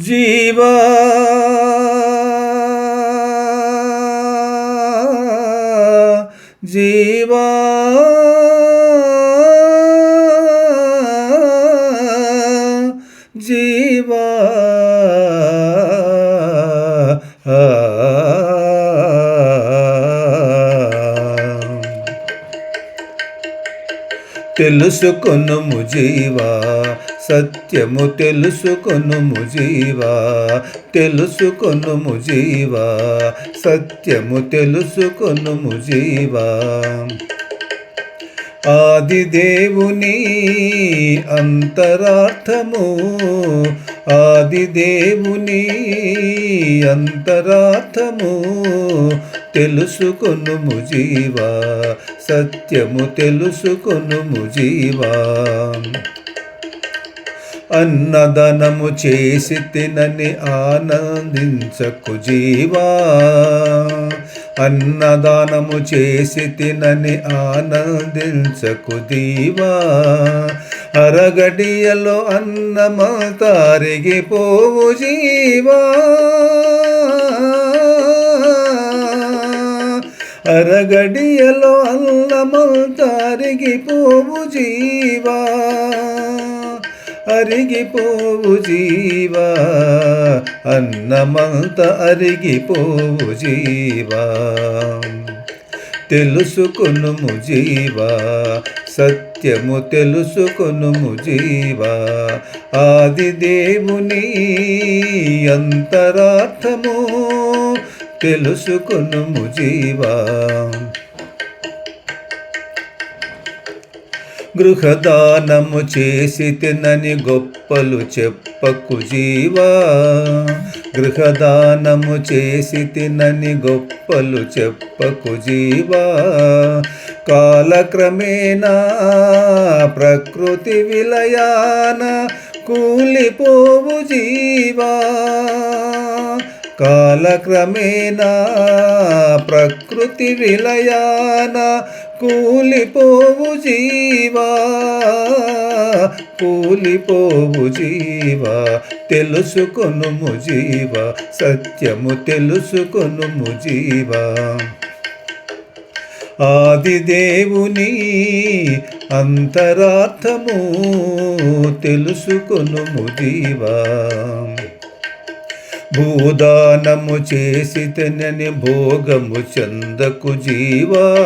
జీవా జీవా జీవా తెలుసుకొనుము జీవా సత్యము తెలుసుకొనుము జీవా తెలుసుకొనుము జీవా సత్యము తెలుసుకొనుము జీవా. ఆది దేవుని అంతరార్థము ఆదిదేముని అంతరార్థము తెలుసుకొనుము జీవా సత్యము తెలుసుకొనుము జీవా. అన్నదానము చేసి తినని ఆనందించకు జీవా. అన్నదానము చేసి తినని ఆనందించకు దీవా. అరగడియలో అన్నమ తారిగిపోవు జీవా. అరగడియలో అన్నమంతరిగిపోవు జీవా. అరిగిపోవు జీవా అన్నమంత అరిగిపోవు జీవా. తెలుసుకొనుము జీవా సత్యము తెలుసుకొనుము జీవా. ఆది దేవుని అంతరార్థము తెలుసుకొనుము జీవా. గృహదానము చేసి తినని గొప్పలు చెప్పకు జీవా. గృహదానము చేసి తినని గొప్పలు చెప్పకు జీవా. కాలక్రమేణా ప్రకృతి విలయాన కూలిపోవు జీవా. కాలక్రమేణా ప్రకృతి విలయాన కూలిపోవు జీవా. కూలిపోవు జీవా తెలుసుకొనుము జీవా సత్యము తెలుసుకొనుము జీవా. ఆది దేవుని అంతరార్థము తెలుసుకొనుము జీవా. భూదానము చేసి తినని భోగము చందకు జీవా.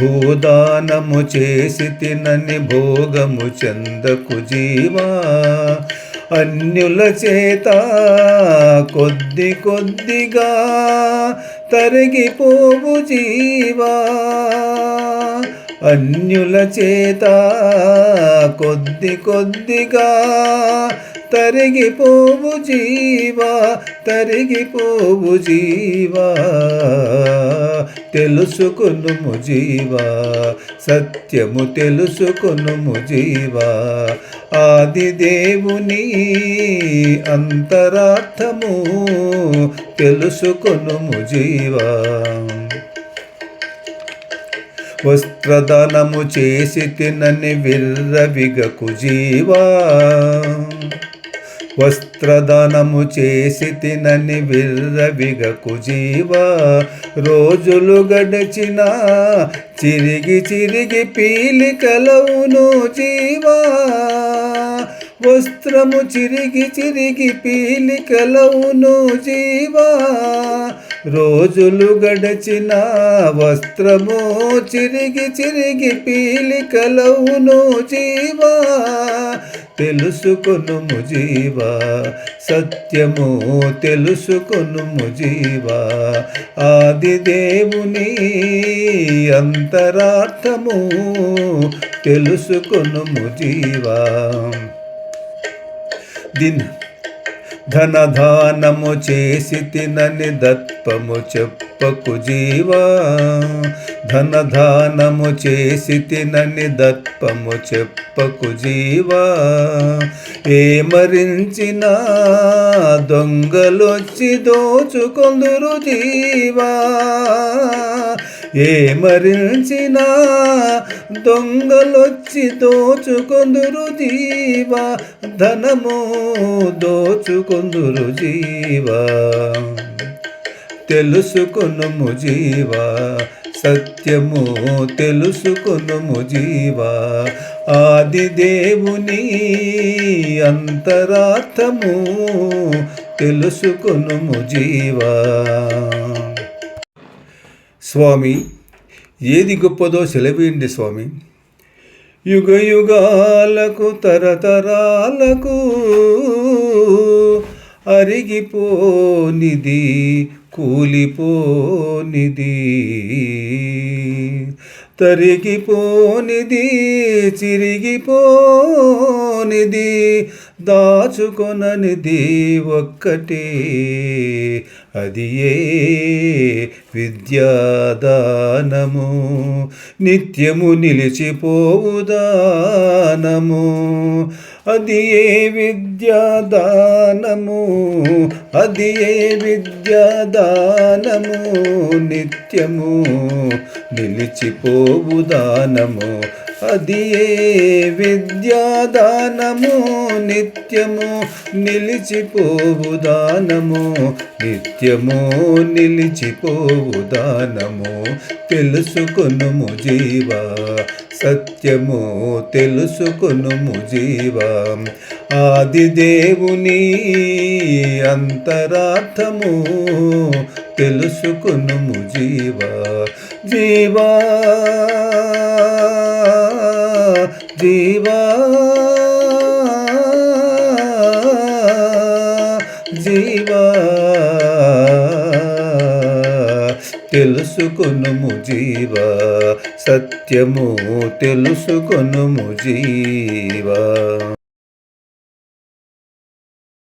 భూదానము చేసి తినని భోగము చందకు జీవా. అన్యుల చేత కొద్ది కొద్దిగా తరిగిపోవు జీవా. అన్యుల చేత కొద్ది కొద్దిగా తరిగిపోవు జీవా తరిగిపోవు జీవా. తెలుసుకొనుము జీవా సత్యము తెలుసుకొనుము జీవా. ఆది దేవుని అంతరార్థము తెలుసుకొనుము జీవా. వస్త్రదానము చేసి తినని విర్రవిగకు జీవా. వస్త్రదానము చేసి తినని విర్రవిగకు జీవా రోజులు గడచిన చిరిగి చిరిగి పీలికలవును జీవా. వస్త్రము చిరిగి చిరిగి పీలికలవును జీవా. రోజులు గడచిన వస్త్రము చిరిగి చిరిగి పీలికలవును జీవా. తెలుసుకొనుము జీవా. సత్యము తెలుసుకొనుము జీవా. ఆది దేవుని అంతరార్థము తెలుసుకొనుము జీవా. దిన ధనదానము చేసి తినని దత్పము చెప్పకు జీవా. ధనదానము చేసి తినని దత్పము చెప్పకు జీవా. ఏమరించిన దొంగలొచ్చి దోచుకొందురు జీవా. ఏ మరించినా దొంగలొచ్చి దోచుకొందురు జీవ? ధనము దోచుకొందురు జీవా? తెలుసుకొనుము జీవా సత్యము తెలుసుకొనుము జీవా? ఆది దేవుని అంతరార్థము తెలుసుకొనుము జీవా? స్వామి ఏది గొప్పదో సెలవేయండి స్వామి. యుగ యుగాలకు తరతరాలకు అరిగిపోనిది కూలిపోనిది. తరిగిపోనిది చిరిగిపోనిది దాచుకొననిది ఒక్కటే. అది ఏ విద్యాదానము నిత్యము నిలిచిపోవుదానము. అది ఏ విద్యాదానము అది ఏ విద్యాదానము నిత్యము నిలిచిపోవుదానము. అది ఏ విద్యాదానము? నిత్యము నిలిచిపోవు దానము. నిత్యము నిలిచిపోవుదానము తెలుసుకొనుము జీవా. సత్యము తెలుసుకొనుము జీవా. ఆది దేవుని అంతరార్థము తెలుసుకొనుము జీవా జీవా. జీవా. తెలుసుకొనుము జీవా సత్యము తెలుసుకొనుము జీవా